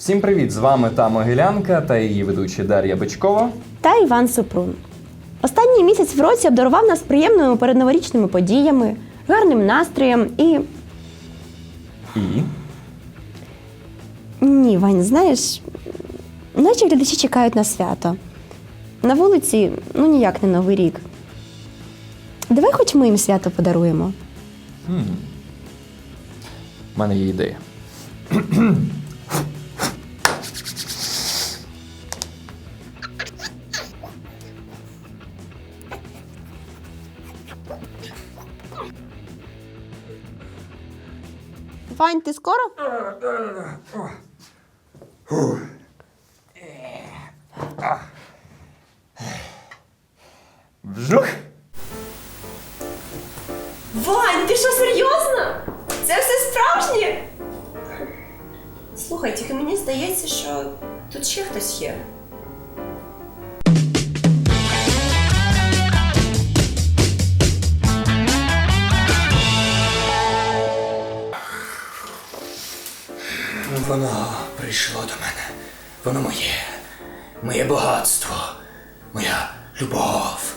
Всім привіт! З вами та Могилянка та її ведучі Дар'я Бичкова. та Іван Супрун. Останній місяць в році обдарував нас приємними передноворічними подіями, гарним настроєм і. І Ні, Вань, знаєш, наче глядачі чекають на свято. На вулиці ну ніяк не Новий рік. Давай хоч ми їм свято подаруємо. в мене є ідея. Вань, ти скоро? Вжух! Вань, ти що серйозно? Це все справжнє? Слухай, тільки мені здається, що тут ще хтось є. Воно прийшло до мене. Воно моє. Моє багатство. Моя любов.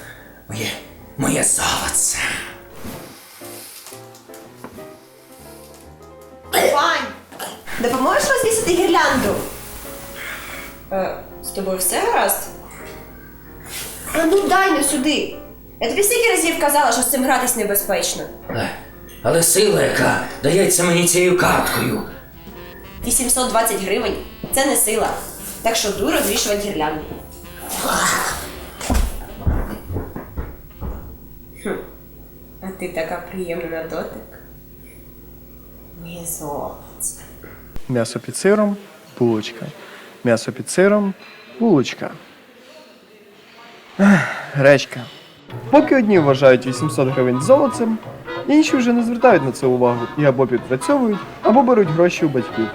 Моє. Моє золоце. Вань! Допоможеш розвісити гірлянду? Е, з тобою все гаразд? А ну дай не сюди. Я тобі стільки разів казала, що з цим гратись небезпечно. Але, але сила, яка дається мені цією карткою. 820 гривень це не сила. Так що дуй розвішувати гірлянду. Хм. А ти така приємна на дотик. Золоце. М'ясо під сиром, булочка. М'ясо під сиром, булочка. Ех, Гречка. Поки одні вважають 800 гривень золотцем, інші вже не звертають на це увагу і або підпрацьовують, або беруть гроші у батьків.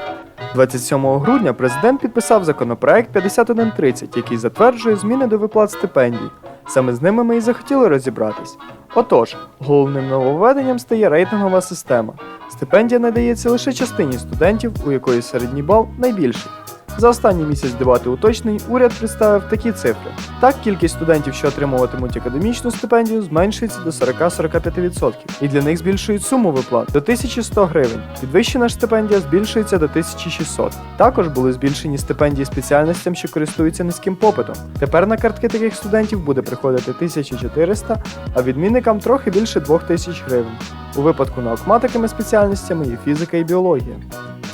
27 грудня президент підписав законопроект 5130, який затверджує зміни до виплат стипендій. Саме з ними ми і захотіли розібратись. Отож, головним нововведенням стає рейтингова система. Стипендія надається лише частині студентів, у якої середній бал найбільший. За останній місяць дебати уточнень уряд представив такі цифри. Так, кількість студентів, що отримуватимуть академічну стипендію, зменшується до 40-45%, і для них збільшують суму виплат до 1100 гривень. Підвищена стипендія збільшується до 1600. Також були збільшені стипендії спеціальностям, що користуються низьким попитом. Тепер на картки таких студентів буде приходити 1400, а відмінникам трохи більше 2000 гривень. У випадку наукматиками спеціальностями є фізика і біологія.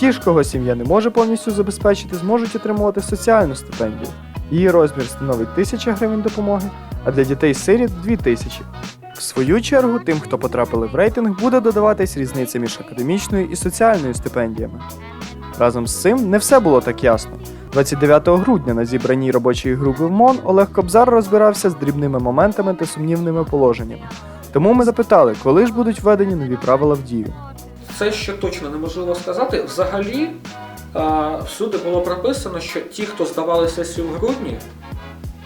Ті ж, кого сім'я не може повністю забезпечити, зможуть отримувати соціальну стипендію. Її розмір становить 1000 гривень допомоги, а для дітей-сиріт 2000. В свою чергу, тим, хто потрапили в рейтинг, буде додаватись різниця між академічною і соціальною стипендіями. Разом з цим не все було так ясно. 29 грудня на зібраній робочої групи в МОН Олег Кобзар розбирався з дрібними моментами та сумнівними положеннями. Тому ми запитали, коли ж будуть введені нові правила в дію. Це ще точно неможливо сказати. Взагалі, всюди було прописано, що ті, хто здавали сесію в грудні,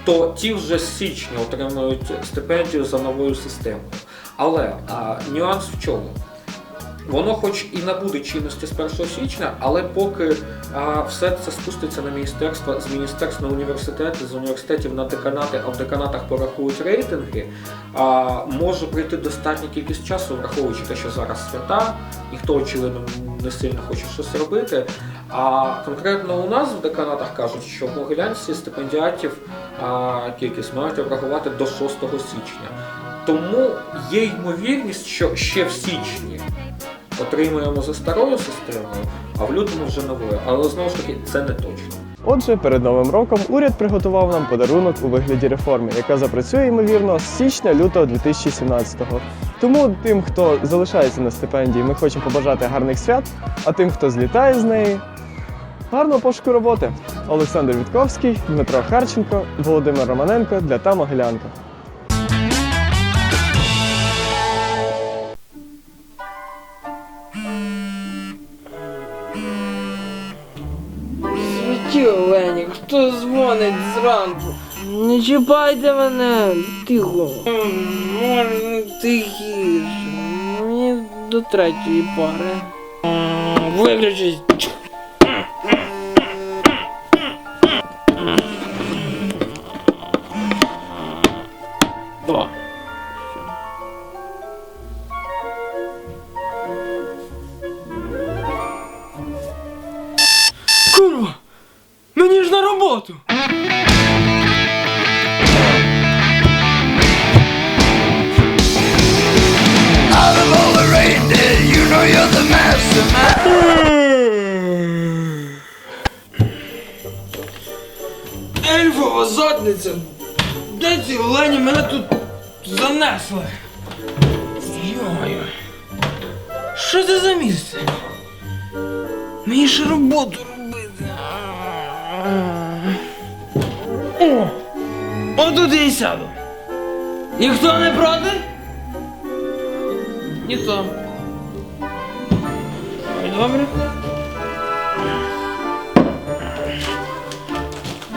то ті вже з січня отримують стипендію за новою системою. Але а, нюанс в чому? Воно хоч і набуде чинності з 1 січня, але поки а, все це спуститься на міністерство, з міністерств на університети, з університетів на деканати, а в деканатах порахують рейтинги, а, може прийти достатня кількість часу, враховуючи те, що зараз свята, ніхто, очевидно, не сильно хоче щось робити. А конкретно у нас в деканатах кажуть, що в Могилянці стипендіатів а, кількість мають обрахувати до 6 січня. Тому є ймовірність, що ще в січні отримуємо за старою системою, а в лютому вже новою. Але знову ж таки, це не точно. Отже, перед новим роком уряд приготував нам подарунок у вигляді реформи, яка запрацює ймовірно з січня-лютого 2017-го. Тому тим, хто залишається на стипендії, ми хочемо побажати гарних свят, а тим, хто злітає з неї, гарного пошуку роботи. Олександр Вітковський, Дмитро Харченко, Володимир Романенко для та Могилянка. Не чіпайте мене, тихо. Можна тихіше. Мені до третьої пари. Виключись.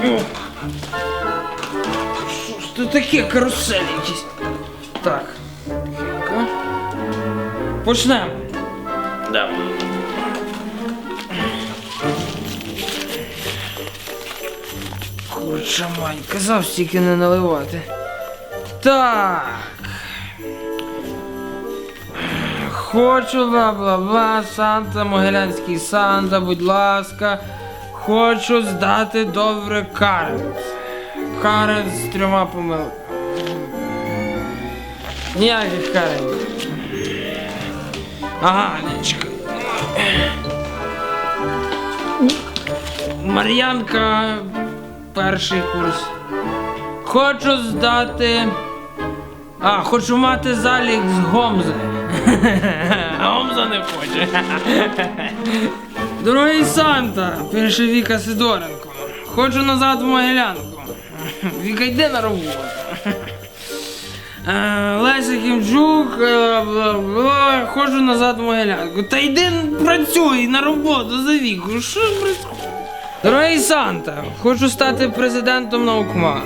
Що ж це таке каруселі якісь? Так. Почнемо. Давай. Курча мать, казав стільки не наливати. Так. Хочу бла-бла-бла, Санта, Могилянський Санта, будь ласка. Хочу здати добре карт. Карет з трьома помилками. Ніяких карет. Ага, не. Мар'янка, перший курс. Хочу здати. А, хочу мати залік з Гомзи. Гомза не хоче. Дорогий Санта, перший Віка Сидоренко. Хочу назад в Могилянку. Віка йде на роботу. Е, Леся Кімчук, е, ходжу назад в Могилянку. Та йди працюй на роботу за віку. Що ж? Дорогий Санта, хочу стати президентом наукма.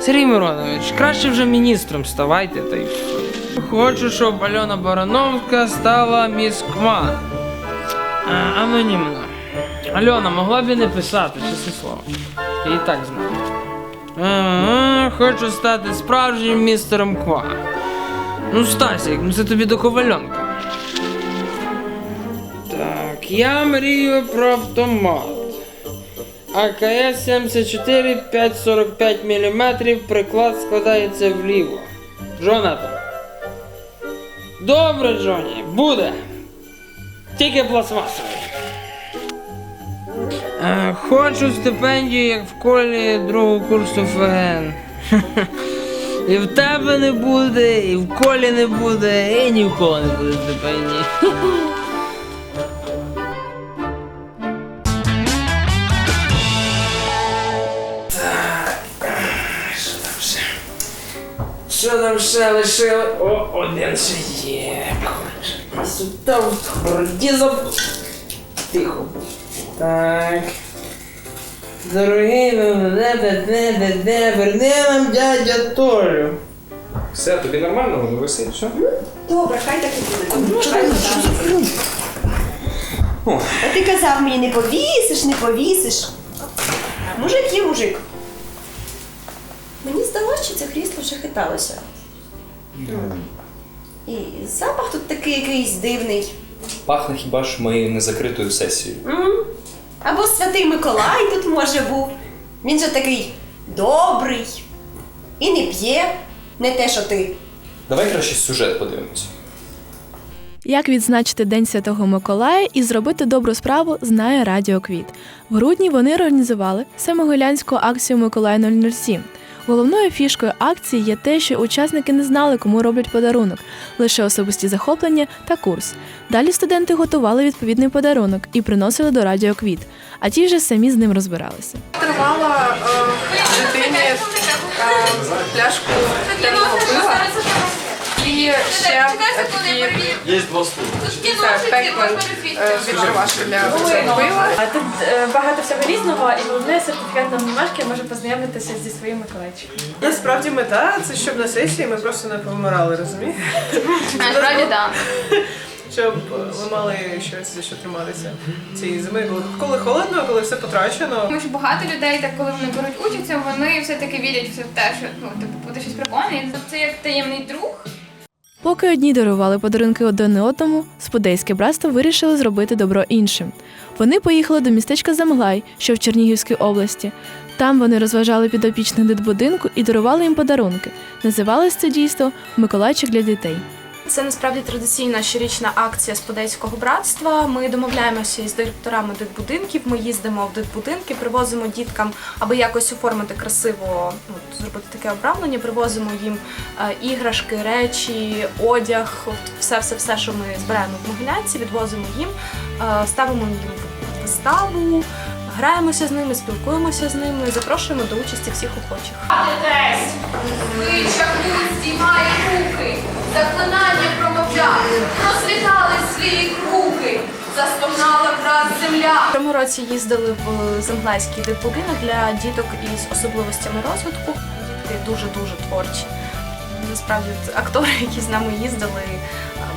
Сергій Миронович, краще вже міністром ставайте та й. Хочу, щоб Альона Барановська стала міськма. Анонімно. Альона, могла б і не писати, чесне слово. Я і так знаю. Хочу стати справжнім містером Ква. Ну, Стасік, ну це тобі до ковальонка. Так, я мрію про автомат. АКС 74 545 мм, приклад складається вліво. Джонатан. Добре, Джоні, буде. Тільки пластмасовий. Е, Хочу стипендію, як в колі другого курсу ФГН. І в тебе не буде, і в колі не буде, і ні в кого не буде стипендії. Що там ще лишили? О, один ще є. Сюди вроді за... Тихо. Так. Дорогий, де, верни нам дядя Толю. Все, тобі нормально воно висить, все? Добре, хай так і буде. Ну, хай так. А ти казав мені не повісиш, не повісиш. Мужик є мужик. Мені здалося, що це крісло вже хиталося. І запах тут такий якийсь дивний. Пахне хіба ж моєю незакритою сесією. М? Або святий Миколай тут може був. Він же такий добрий. І не п'є, не те, що ти. Давай краще сюжет подивимось. Як відзначити День Святого Миколая і зробити добру справу знає Радіо Квіт. В грудні вони організували самогулянську акцію Миколай 007. Головною фішкою акції є те, що учасники не знали, кому роблять подарунок, лише особисті захоплення та курс. Далі студенти готували відповідний подарунок і приносили до Радіо Квіт, а ті вже самі з ним розбиралися. Тримала е, дитині е, пляшку пива і ще е, такі це пекмен е, відкривашки для пива. А тут е, багато всього різного, і головне сертифікат на бумажки може познайомитися зі своїм Миколайчиком. Насправді мета це щоб на сесії ми просто не помирали, розумієте? Насправді так. Щоб ви мали щось за що триматися цієї зими, коли, коли холодно, коли все потрачено. Тому що багато людей, так коли вони беруть участь, вони все-таки вірять в те, що ну типу буде щось прикольне. Це як таємний друг. Поки одні дарували подарунки один одному, спудейське братство вирішили зробити добро іншим. Вони поїхали до містечка Замглай, що в Чернігівській області. Там вони розважали підопічних дитбудинку і дарували їм подарунки. Називалось це дійство Миколайчик для дітей. Це насправді традиційна щорічна акція Сподейського братства. Ми домовляємося із директорами дитбудинків. Ми їздимо в дитбудинки, привозимо діткам, аби якось оформити красиво, ну, зробити таке обрамлення. Привозимо їм е, іграшки, речі, одяг, от все, все, все, що ми збираємо в Могилянці, відвозимо їм, е, ставимо їм виставу. Граємося з ними, спілкуємося з ними, запрошуємо до участі всіх охочих. Вичаху здіймає руки, заклинання промовляв, розлітали свої круги, застогнала враз земля. В цьому році їздили в Землайський дитбудинок для діток із особливостями розвитку. Дітки дуже-дуже творчі. Насправді актори, які з нами їздили,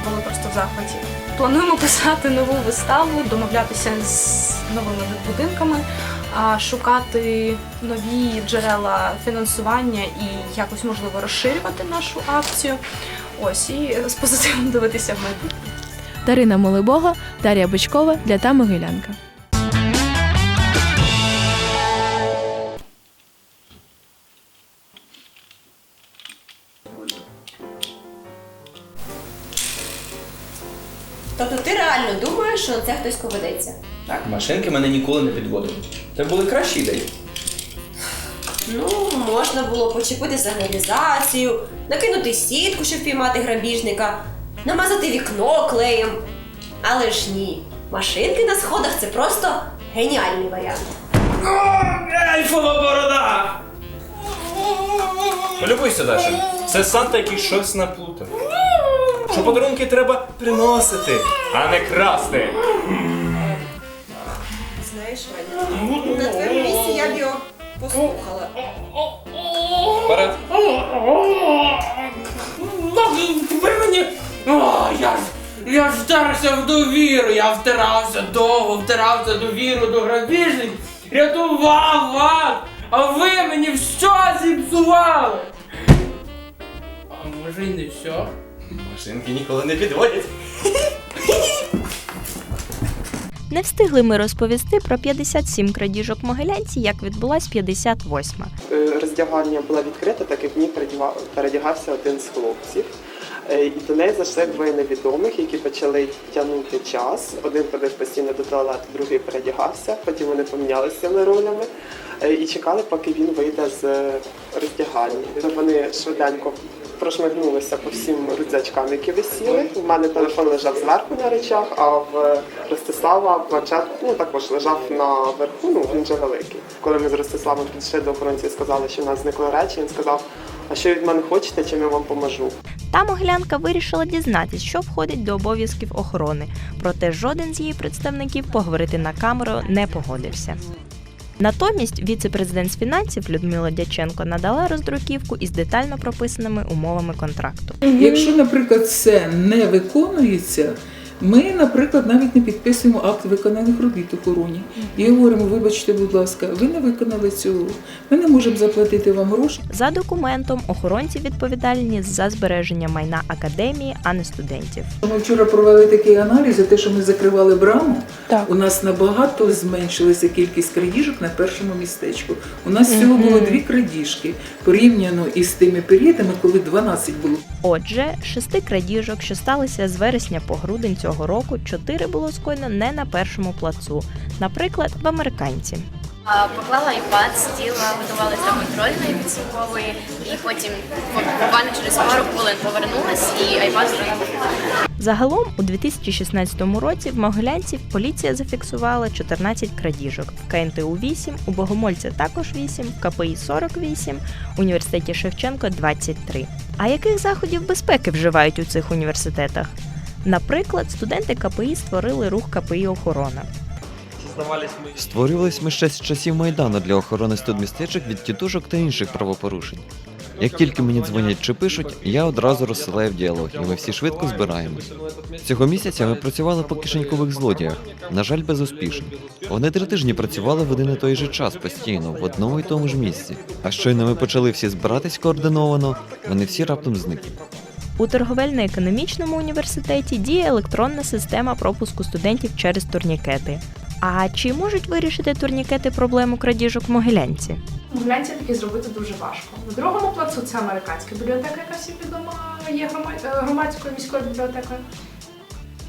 були просто в захваті. Плануємо писати нову виставу, домовлятися з новими дитбудинками, а, шукати нові джерела фінансування і якось можливо розширювати нашу акцію. Ось і з позитивом дивитися в майбутнє. Дарина Молибога, Дар'я Бичкова для та Могилянка. Тобто ти реально думаєш, що на це хтось поведеться? Так, машинки мене ніколи не підводили. Це були кращі ідеї. Ну, можна було почепити сигналізацію, накинути сітку, щоб піймати грабіжника, намазати вікно клеєм. Але ж ні, машинки на сходах це просто геніальний варіант. Ельфова борода! Полюбуйся, Даша. Це Санта, який щось наплутав. Що подарунки треба приносити, а не красти. Знаєш, Ваня, на твоєму місці я б його послухала. Вперед. Тепер мені. О, я ж. Я ж вдарився в довіру, я втирався довго, втирався довіру до грабіжників, рятував вас, а ви мені все зіпсували. А може й не все? Машинки ніколи не підводять. Не встигли ми розповісти про 57 крадіжок могилянці, як відбулась 58. Е, роздягальня була відкрита, так як в ній передягався один з хлопців. Е, І до неї зайшли двоє невідомих, які почали тягнути час. Один ходив постійно до туалету, другий передягався. Потім вони помінялися ролями е, і чекали, поки він вийде з роздягальні. Вони швиденько прошмигнулися по всім рюкзачкам, які висіли. У мене телефон лежав зверху на речах, а в Ростислава планшет ну, також лежав наверху, ну він же великий. Коли ми з Ростиславом підійшли до охоронців і сказали, що в нас зникли речі, він сказав, а що від мене хочете, чим я вам поможу? Та могилянка вирішила дізнатись, що входить до обов'язків охорони. Проте жоден з її представників поговорити на камеру не погодився. Натомість віце-президент з фінансів Людмила Дяченко надала роздруківку із детально прописаними умовами контракту. Якщо, наприклад, це не виконується, ми, наприклад, навіть не підписуємо акт виконаних робіт охороні. І говоримо, вибачте, будь ласка, ви не виконали цього. Ми не можемо заплатити вам гроші. За документом охоронці відповідальні за збереження майна академії, а не студентів. Ми вчора провели такий аналіз за те, що ми закривали браму. У нас набагато зменшилася кількість крадіжок на першому містечку. У нас всього було дві крадіжки порівняно із тими періодами, коли 12 було. Отже, шести крадіжок, що сталися з вересня по грудень цього року, чотири було скоєно не на першому плацу, наприклад, в американці. Поклала iPad, сиділа, готувалася до контрольної підсумкової, і потім буквально через пару хвилин повернулась і iPad зробила. Загалом у 2016 році в Могилянці поліція зафіксувала 14 крадіжок, в КНТУ 8, у Богомольця також 8, в КПІ 48, в університеті Шевченко 23. А яких заходів безпеки вживають у цих університетах? Наприклад, студенти КПІ створили рух КПІ Охорона. Створювались ми ще з часів Майдану для охорони студмістечок від тітушок та інших правопорушень. Як тільки мені дзвонять чи пишуть, я одразу розсилаю в діалог, і ми всі швидко збираємось. Цього місяця ми працювали по кишенькових злодіях, на жаль, безуспішно. Вони три тижні працювали в один і той же час постійно, в одному і тому ж місці. А щойно ми почали всі збиратись координовано, вони всі раптом зникли. У торговельно-економічному університеті діє електронна система пропуску студентів через турнікети. А чи можуть вирішити турнікети проблему крадіжок в Могилянці? Могилянці таки зробити дуже важко. На другому плацу це американська бібліотека, яка всім відома є е, громадською міською бібліотекою.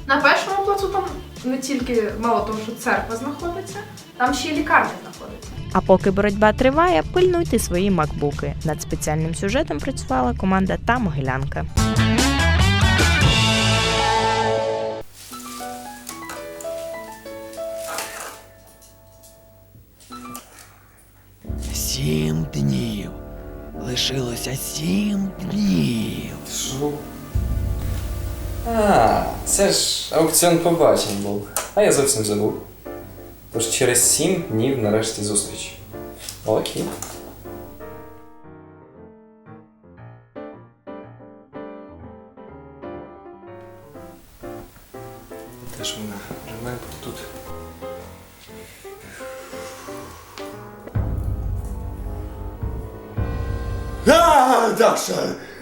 На першому плацу там не тільки мало того, що церква знаходиться, там ще й лікарня знаходиться. А поки боротьба триває, пильнуйте свої макбуки. Над спеціальним сюжетом працювала команда та Могилянка. Сім днів. Лишилося сім днів. Що? А, це ж аукціон побачень був. А я зовсім забув. Тож через сім днів нарешті зустріч. Окей. А, Даша!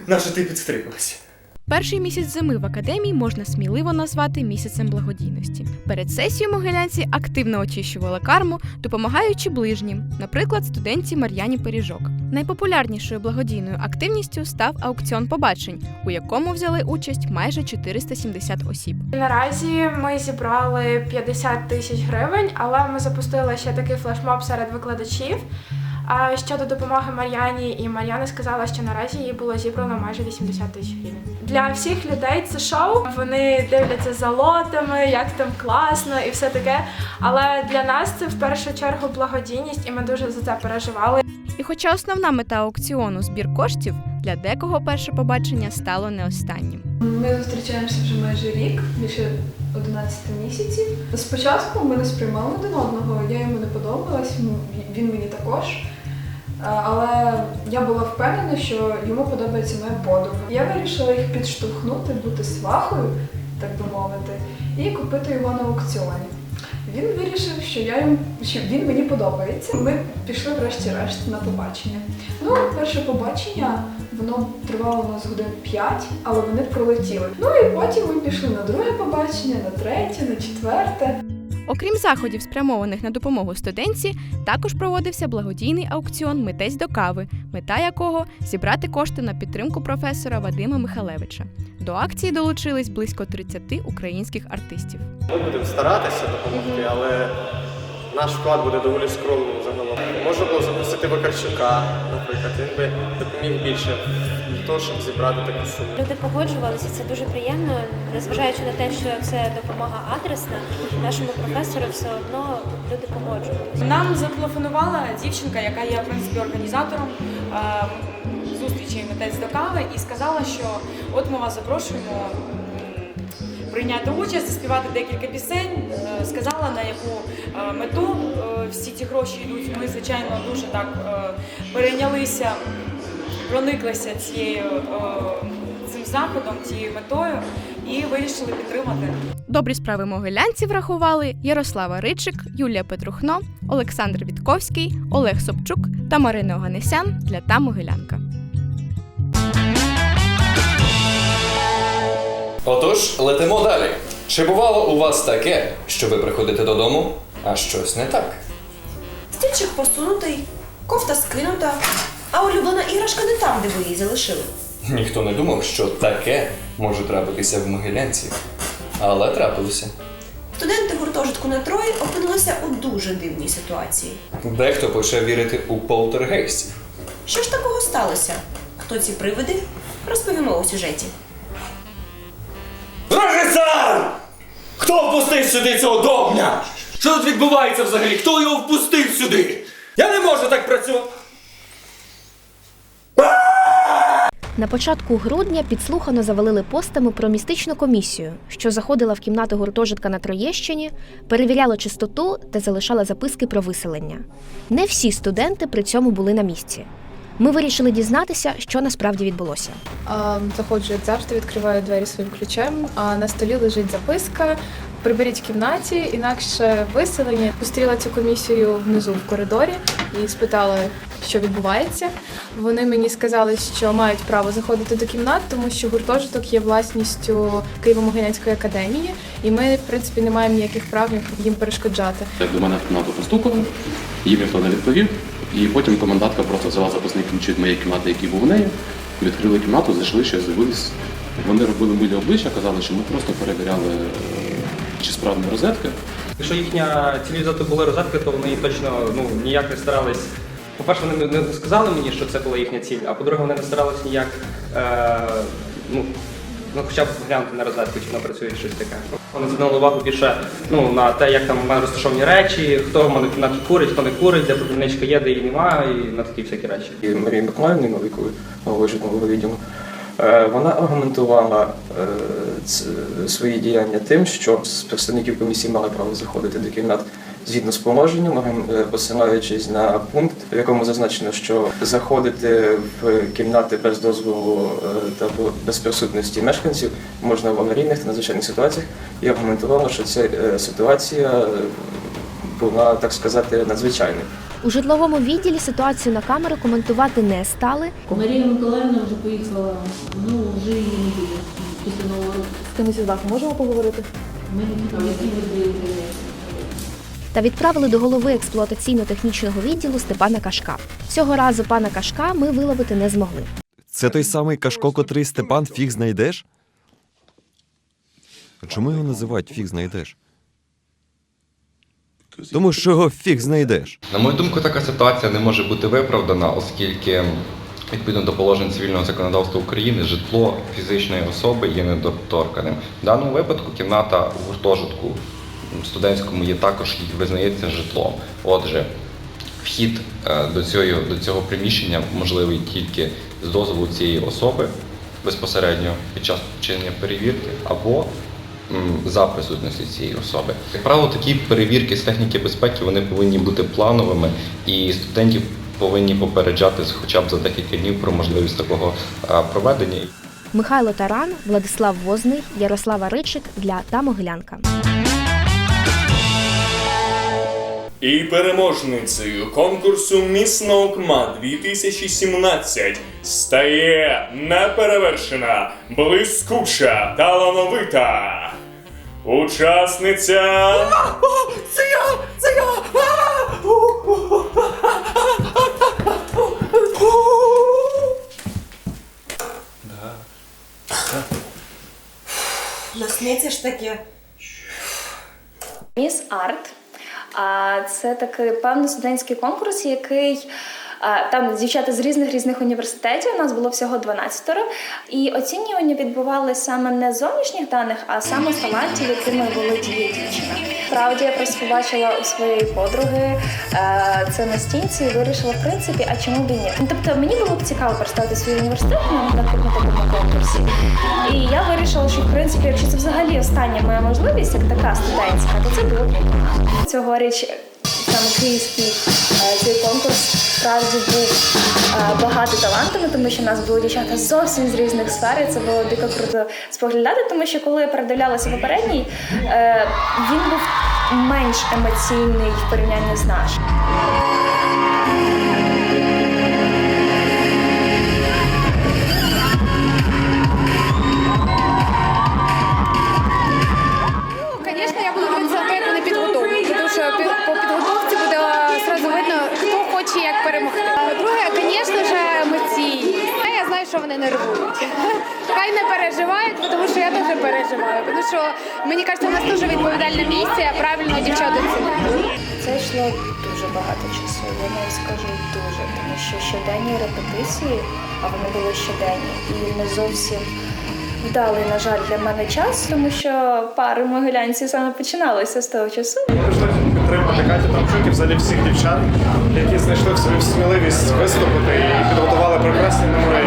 Наша ти підстрибалась. Перший місяць зими в академії можна сміливо назвати місяцем благодійності. Перед сесією могилянці активно очищували карму, допомагаючи ближнім, наприклад, студентці Мар'яні Пиріжок. Найпопулярнішою благодійною активністю став аукціон побачень, у якому взяли участь майже 470 осіб. Наразі ми зібрали 50 тисяч гривень, але ми запустили ще такий флешмоб серед викладачів. А щодо допомоги Мар'яні, і Мар'яна сказала, що наразі їй було зібрано майже 80 тисяч гривень. Для всіх людей це шоу. Вони дивляться за лотами, як там класно і все таке. Але для нас це в першу чергу благодійність, і ми дуже за це переживали. І хоча основна мета аукціону збір коштів, для декого перше побачення стало не останнім. Ми зустрічаємося вже майже рік, більше 11 місяців. Спочатку ми не сприймали один одного, я йому не подобалась, він мені також. А, Але я була впевнена, що йому подобається моя подруга. Я вирішила їх підштовхнути, бути свахою, так би мовити, і купити його на аукціоні. Він вирішив, що я йому що він мені подобається. Ми пішли врешті-решт на побачення. Ну, перше побачення воно тривало у нас годин 5, але вони пролетіли. Ну і потім ми пішли на друге побачення, на третє, на четверте. Окрім заходів, спрямованих на допомогу студентці, також проводився благодійний аукціон Митець до кави, мета якого зібрати кошти на підтримку професора Вадима Михалевича. До акції долучились близько 30 українських артистів. Ми будемо старатися допомогти, але наш вклад буде доволі скромним загалом. Можна було запросити Вакарчука, наприклад, він би допоміг більше для того, щоб зібрати таку суму. Люди погоджувалися, це дуже приємно, незважаючи на те, що це допомога адресна, нашому професору все одно люди погоджувалися. Нам зателефонувала дівчинка, яка є в принципі організатором е, зустрічі митець до кави, і сказала, що от ми вас запрошуємо прийняти участь, заспівати декілька пісень. Е, Сказала на яку е, мету е, всі ці гроші йдуть. Ми звичайно дуже так перейнялися, прониклися цією цим заходом, цією метою і вирішили підтримати. Добрі справи могилянців врахували Ярослава Ричик, Юлія Петрухно, Олександр Вітковський, Олег Собчук та Марина Оганесян для та Могилянка. Отож, летимо далі. Чи бувало у вас таке, що ви приходите додому, а щось не так? Стільчик посунутий, кофта скинута, а улюблена іграшка не там, де ви її залишили. Ніхто не думав, що таке може трапитися в Могилянці. Але трапилося. Студенти гуртожитку на Трої опинилися у дуже дивній ситуації. Дехто почав вірити у полтергейстів. Що ж такого сталося? Хто ці привиди? Розповімо у сюжеті. Режисер! Хто впустив сюди цього довня? Що тут відбувається взагалі? Хто його впустив сюди? Я не можу так працювати. На початку грудня підслухано завалили постами про містичну комісію, що заходила в кімнату гуртожитка на Троєщині, перевіряла чистоту та залишала записки про виселення. Не всі студенти при цьому були на місці. Ми вирішили дізнатися, що насправді відбулося. Заходжу, як завжди, відкриваю двері своїм ключем, а на столі лежить записка. Приберіть в кімнаті, інакше виселення. Зустріла цю комісію внизу в коридорі і спитала, що відбувається. Вони мені сказали, що мають право заходити до кімнат, тому що гуртожиток є власністю Києво-Могилянської академії, і ми, в принципі, не маємо ніяких прав їм перешкоджати. Як до мене в кімнату постукали, їм ніхто не відповів. І потім комендантка просто взяла запасний ключ від моєї кімнати, який був у неї, відкрили кімнату, зайшли, ще з'явились. Вони робили милі обличчя, казали, що ми просто перевіряли, чи справні розетки. Якщо їхня цивілізація були розетки, то вони точно ну, ніяк не старались. По-перше, вони не сказали мені, що це була їхня ціль, а по-друге, вони не старались ніяк е, ну, ну, хоча б глянути на розетку, чи вона працює, щось таке. Вони звернули увагу більше ну, на те, як там в мене розташовані речі, хто в мене в курить, хто не курить, де попільничка є, де її немає, і на такі всякі речі. і Марії Миколаївни Новікової, голови відділу, е, вона аргументувала е, свої діяння тим, що з представників комісії мали право заходити до кімнат згідно з положенням, е, посилаючись на пункт, в якому зазначено, що заходити в кімнати без дозволу е, та без присутності мешканців можна в аварійних та надзвичайних ситуаціях, і аргументувала, що ця е, ситуація була, так сказати, надзвичайною. У житловому відділі ситуацію на камеру коментувати не стали. Марія Миколаївна вже поїхала, ну вже її не буде після нового року. З кимось із вас можемо поговорити? Ми не які ви та відправили до голови експлуатаційно-технічного відділу Степана Кашка. Цього разу пана Кашка ми виловити не змогли. Це той самий Кашко, котрий Степан фіг знайдеш? А Чому його називають фіг знайдеш? Тому що його фіг знайдеш. На мою думку, така ситуація не може бути виправдана, оскільки відповідно до положень цивільного законодавства України житло фізичної особи є недоторканим. В даному випадку кімната в гуртожитку студентському є також визнається житлом. Отже, вхід е, до цього, до цього приміщення можливий тільки з дозволу цієї особи безпосередньо під час вчинення перевірки або за присутності цієї особи. Як правило, такі перевірки з техніки безпеки вони повинні бути плановими, і студентів повинні попереджати хоча б за декілька днів про можливість такого е, проведення. Михайло Таран, Владислав Возний, Ярослава Ричик для та Могилянка. І переможницею конкурсу Міс Наукма 2017 стає неперевершена, блискуча, талановита. Учасниця. Це я! Це я! Насниться ж таке. Міс Арт. А це такий певний студентський конкурс, який там дівчата з різних різних університетів. У нас було всього 12 І оцінювання відбувалося саме не з зовнішніх даних, а саме з талантів, якими володіє дівчина. Справді я просто побачила у своєї подруги е, це на стінці і вирішила, в принципі, а чому б ні. Ну, Тобто мені було б цікаво представити свій університет на, такому конкурсі. І я вирішила, що в принципі, якщо це взагалі остання моя можливість, як така студентська, то це було б. Цьогоріч саме київський цей конкурс справді був е, багато талантами, тому що нас були дівчата зовсім з різних сфер. і Це було дико круто споглядати, тому що коли я передивлялася попередній, е, він був менш емоційний в порівнянні з нашим. Хай не переживають, тому що я теж переживаю. Тому що мені кажеться, у нас дуже відповідальна місія, правильно дівчата. Це йшло дуже багато часу. Я навіть скажу дуже, тому що щоденні репетиції, а вони були щоденні, і не зовсім вдалий, на жаль, для мене час, тому що пари могилянці саме починалися з того часу. Прийшли підтримати Катю Трамчук і взагалі всіх дівчат, які знайшли в собі сміливість виступити і підготували прекрасні номери,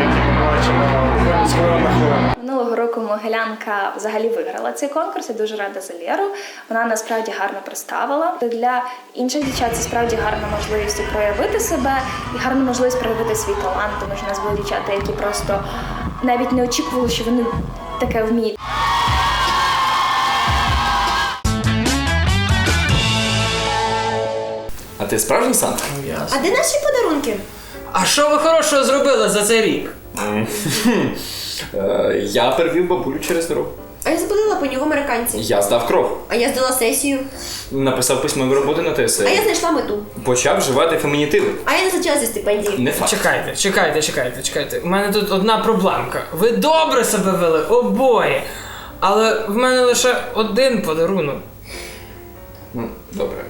Минулого року Могилянка взагалі виграла цей конкурс. Я дуже рада за Лєру. Вона насправді гарно представила. Для інших дівчат це справді гарна можливість проявити себе і гарна можливість проявити свій талант, тому що у нас були дівчата, які просто навіть не очікували, що вони таке вміють. А ти справжній Санта? А де наші подарунки? А що ви хорошого зробили за цей рік? Я перевів бабулю через дорогу. А я заболіла по нього американці. Я здав кров. А я здала сесію. Написав письмові роботи на А я знайшла мету. Почав вживати фемінітиви. А я не зачала зі стипендії. Не факт. Чекайте, чекайте, чекайте, чекайте. У мене тут одна проблемка. Ви добре себе вели, обоє. Але в мене лише один подарунок. Ну, добре.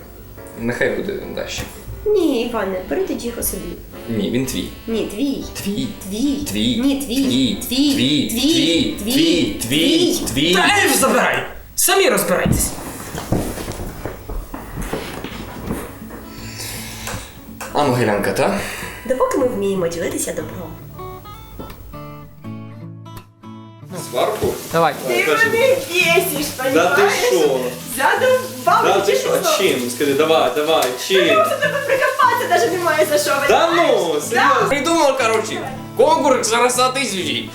Нехай буде Даші. Ні, Іване, бери тоді його собі. Ні, він твій. Ні, твій. Твій. Твій. Твій. Ні, твій. Твій. Твій. Твій. Твій. Твій. Твій. Та ельф забирай! Самі розбирайтесь. А могилянка, та? Допоки ми вміємо ділитися добром. Сварку? Давай. Ти мене бесиш, Да ти що? Задовбав, Да ти що? А чим? Скажи, давай, давай, чим? тебе прикопати навіть немає за що. Да ну, серйозно. Придумав, короче. Конкурс красоти тисячі.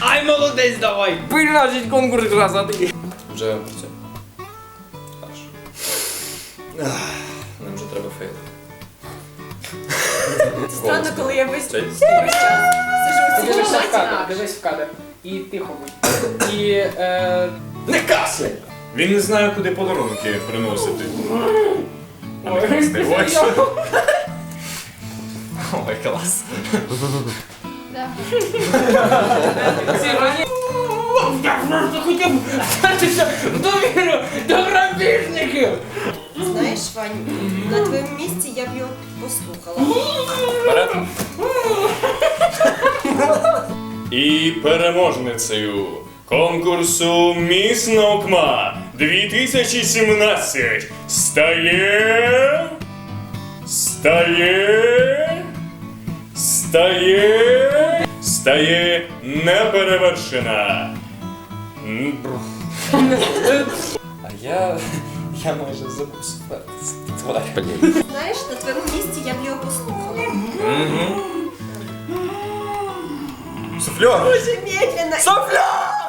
Ай, молодець, давай! Переносить конкурс красоти. Вже все. Аж. Ах, Нам вже треба фейлити. Странно, коли я весь весь час сижу в в кадр, дивись в кадр. І тихо будь. І е, Не касляй! Він не знає, куди подарунки приносити. Ой, ой, клас. Хотів в довіру до грабіжників! Знаєш, Вань, на твоєму місці я б його послухала. І переможницею конкурсу Міс Наукма 2017 стає. Стає. Стає. Стає неперевершена. М, А я. Я майже забув спати. Тварь. Знаєш, на твоєму місці я б його послухала. Суфльор! Дуже медленно. Суфльор!